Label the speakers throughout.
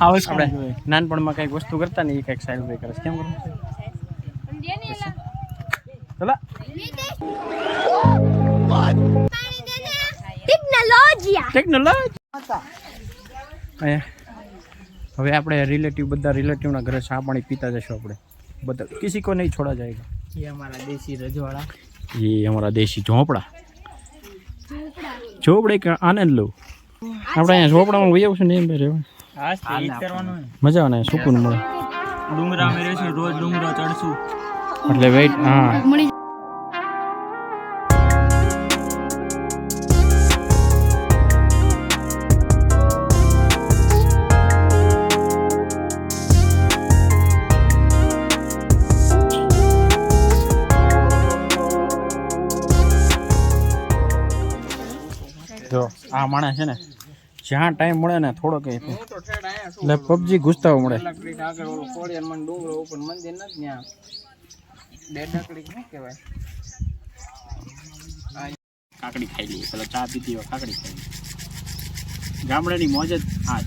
Speaker 1: House
Speaker 2: આપણે નાનપણમાં કંઈક વસ્તુ કરતા ને એ કંઈક સાઈડ વે કરે છે કેમ કરું ચલા
Speaker 3: ટેકનોલોજી
Speaker 2: ટેકનોલોજી અહીંયા હવે આપણે રિલેટિવ બધા રિલેટિવના ઘરે ચા પાણી પીતા જશું આપણે બધા કિસી કો નહીં છોડા જાયગા
Speaker 1: ये हमारा देसी रजवाड़ा
Speaker 2: ये हमारा देसी झोपड़ा ઝોપડે કે આનંદ લો આપણે અહીંયા ઝોપડામાં વહી આવશું ને એમ રહેવા મજા આવે સુકૂન મળે?
Speaker 1: ડુંગરા મેરે છે રોજ ડુંગરા ચડશું.
Speaker 2: એટલે વેઇટ હા. જો આ માણસ છે ને જ્યાં ટાઈમ મળે ને થોડો કે એટલે પબજી ઘૂસતા મળે
Speaker 1: આગળ ઓલો કોળિયાર મન ડુંગરો ઉપર મંદિર નથી ત્યાં. ડેડકડી કહેવાય.
Speaker 2: કાકડી ખાઈ લઈએ પેલા ચા પીધી હોય કાકડી ખાઈ ગામડાની મોજ જ આ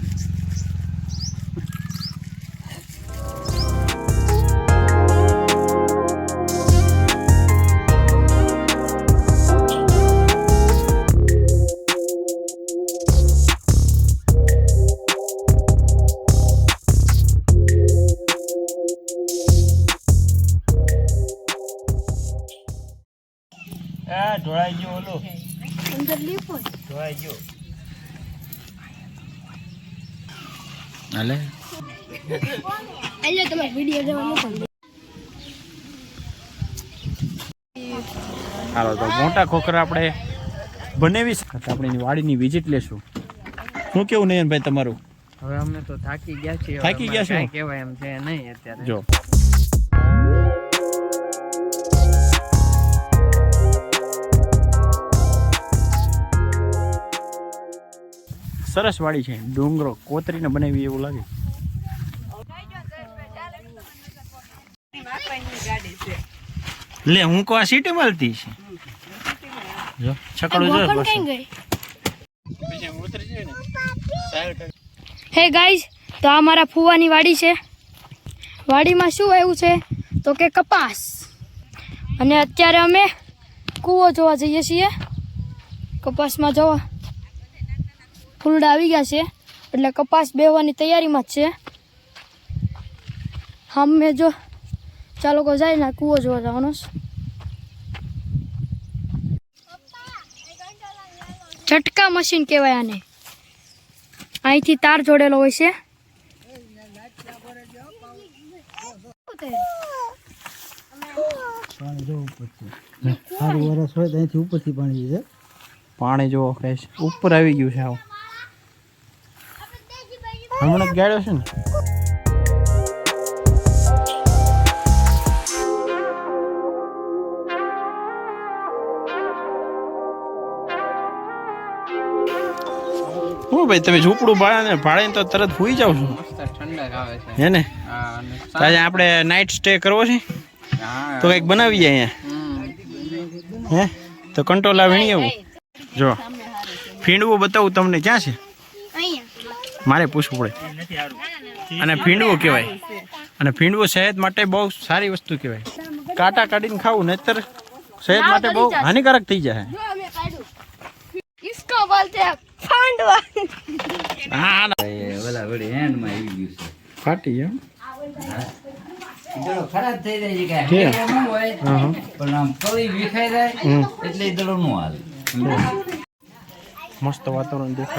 Speaker 1: આ ઢોળાઈ ગયો ઓલો.
Speaker 3: અંદર લીપો.
Speaker 1: ઢોળાઈ ગયો.
Speaker 2: હાલે?
Speaker 3: એટલે તમે વીડિયો જોવા મોકલો
Speaker 2: હાલો તો મોટા ખોખરા આપણે બનાવી શકત આપણે એની વાડીની વિઝિટ લેશું. શું કેવું નયનભાઈ તમારું?
Speaker 1: હવે અમે તો થાકી ગયા છીએ
Speaker 2: થાકી ગયા છે?
Speaker 1: કહેવાય એમ છે નહીં અત્યારે.
Speaker 2: જો. સરસ વાડી છે. ડુંગરો કોતરીને બનાવી એવું લાગે. લે હું કો આ સીટી મળતી છે. જો છકડું જો
Speaker 3: હે ગાઈઝ તો આ મારા ફુવાની વાડી છે. વાડીમાં શું આવ્યું છે? તો કે કપાસ. અને અત્યારે અમે કૂવો જોવા જઈએ છીએ. કપાસમાં જોવા. ફૂલડા આવી ગયા છે. એટલે કપાસ બેહવાની તૈયારીમાં જ છે. અમે જો ચાલો કો જાય ને કૂવો જોવા જવાનો છટકા ઝટકા મશીન કહેવાય આને. અહીંથી તાર જોડેલો હોય છે.
Speaker 1: સારું વરસ હોય તો અહીંથી ઉપરથી પાણી છે
Speaker 2: પાણી જોવો ફ્રેશ ઉપર આવી ગયું છે આવું. હમણાં જ ગાડ્યો છે ને. હું ભાઈ તમે ઝૂંપડું ભાડે ને ભાડે તો તરત ભૂઈ જાવ છો.
Speaker 1: ઠંડક આવે છે.
Speaker 2: હે ને?
Speaker 1: હા અને
Speaker 2: આજે આપણે નાઇટ સ્ટે કરવો છે? તો કંઈક બનાવીએ અહીંયા. હે? તો કંટોલા વીણી આવું. જો ફીંડવું બતાવું તમને ક્યાં છે?
Speaker 4: मैंने पूछू पड़े अने भींडव
Speaker 2: कहवाय
Speaker 4: भींडव सेहत मैं बहुत
Speaker 2: सारी वस्तु
Speaker 4: कहवा काटा काटी खाऊ नहींतर
Speaker 2: सेहत
Speaker 4: मैं बहुत हानिकारक थी जाए
Speaker 2: मस्त वातावरण देख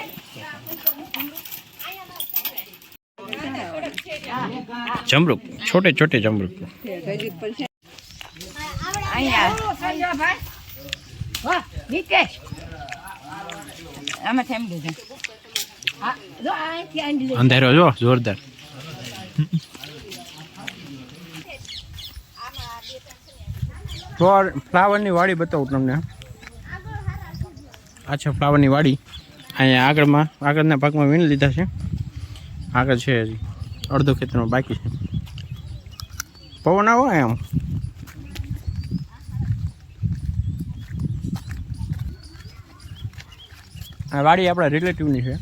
Speaker 2: જમરૂક છોટે છોટે જમરૂક. અંધારો જો જોરદાર. ફ્લાવરની વાડી બતાવું તમને. આ છે ફ્લાવરની વાડી. અહીંયા આગળમાં આગળના ભાગમાં વીણી લીધા છે. આગળ છે હજી. અડધો ખેતરમાં બાકી છે. પવન આવો એમ. આ વાડી આપણા રિલેટિવની છે.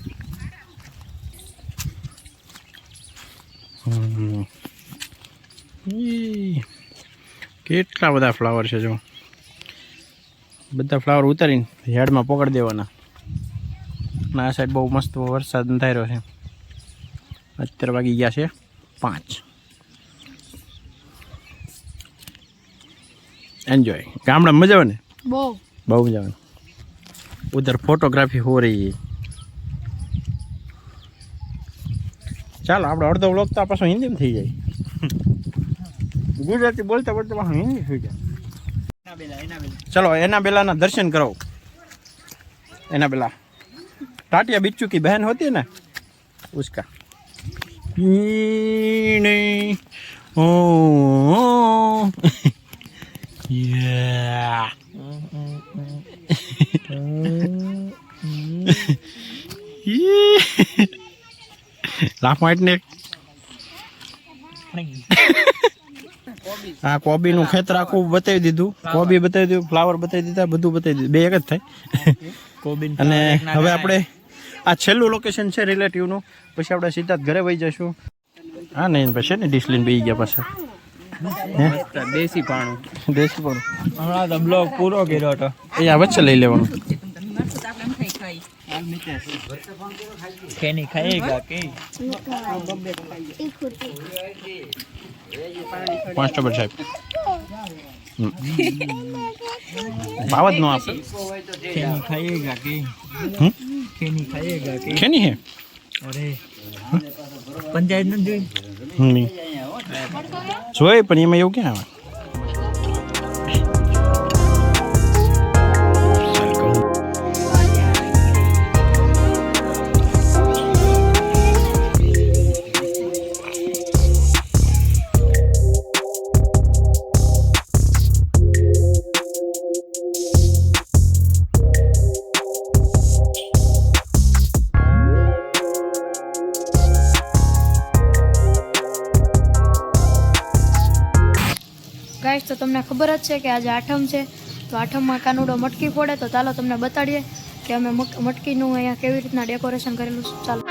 Speaker 2: કેટલા બધા ફ્લાવર છે જો. બધા ફ્લાવર ઉતારીને ઝાડમાં પકડી દેવાના. અને આ સાઈડ બહુ મસ્ત વરસાદ થઈ રહ્યો છે. અત્યારે વાગી ગયા છે પાંચ. एंजॉय गाम मज़ा
Speaker 3: आने
Speaker 2: बहुत मज़ा आने उधर फोटोग्राफी हो रही है चल आप अर्धो व्लॉग तो आप हिंदी में थी जाए गुजराती बोलते बोलते हिंदी थी जाए चलो एना बेला ना दर्शन करो एना बेला टाटिया बिच्चू की बहन होती है ना उसका नहीं, नहीं। ओ, ओ, ओ। લાફ ને હા કોબીનું ખેતર આખું બતાવી દીધું. કોબી બતાવી દીધું ફ્લાવર બતાવી દીધા બધું બતાવી દીધું. બે એક જ થાય. કોબી અને હવે આપણે આ છેલ્લું લોકેશન છે રિલેટિવનું પછી આપણે સીધા જ ઘરે વહી જઈશું. હા નહીં પછી ને ડિસ્લિન બેસી ગયા પાછા.
Speaker 1: દેશી પાણું.
Speaker 2: દેશી પણ.
Speaker 1: હમણાં તો બ્લોગ પૂરો કર્યો હતો.
Speaker 2: એ આ વચ્ચે લઈ લેવાનું.
Speaker 1: ખેની ખાઈગા કે
Speaker 2: કોન્સ્ટેબલ સાહેબ. હમ. ભાવ જ ન આપે.
Speaker 1: ખેની ખાઈગા કે
Speaker 2: હમ?
Speaker 1: ખેની ખાઈગા કે
Speaker 2: ખેની હે?
Speaker 1: અરે પંચાયત
Speaker 2: નહીં જોઈ પણ એમાં એવું ક્યાં આવે?
Speaker 3: તમને ખબર જ છે કે આજે આઠમ છે. તો આઠમમાં કાનુડો મટકી ફોડે, તો ચાલો તમને બતાડીએ કે અમે મટ- મટકીનું અહીંયા કેવી રીતના ડેકોરેશન કરેલું ચાલો.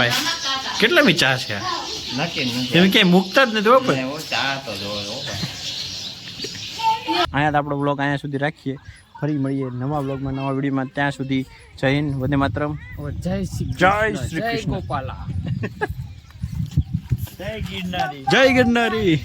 Speaker 2: નયનભાઈ કેટલા મી ચા છે? તમે ક્યાંય મૂકતા જ નથી હો ભાઈ
Speaker 1: હું ચા તો જોયો હો ભાઈ.
Speaker 2: અહીંયા તો આપણો બ્લોગ અહીંયા સુધી રાખીએ. ફરી મળીએ નવા બ્લોગમાં નવા વિડીયોમાં. ત્યાં સુધી જય હિન્દ વંદે માતરમ.
Speaker 1: જય શ્રી
Speaker 2: જય
Speaker 1: કૃષ્ણ, જય ગિરનારી
Speaker 2: જય ગિરનારી.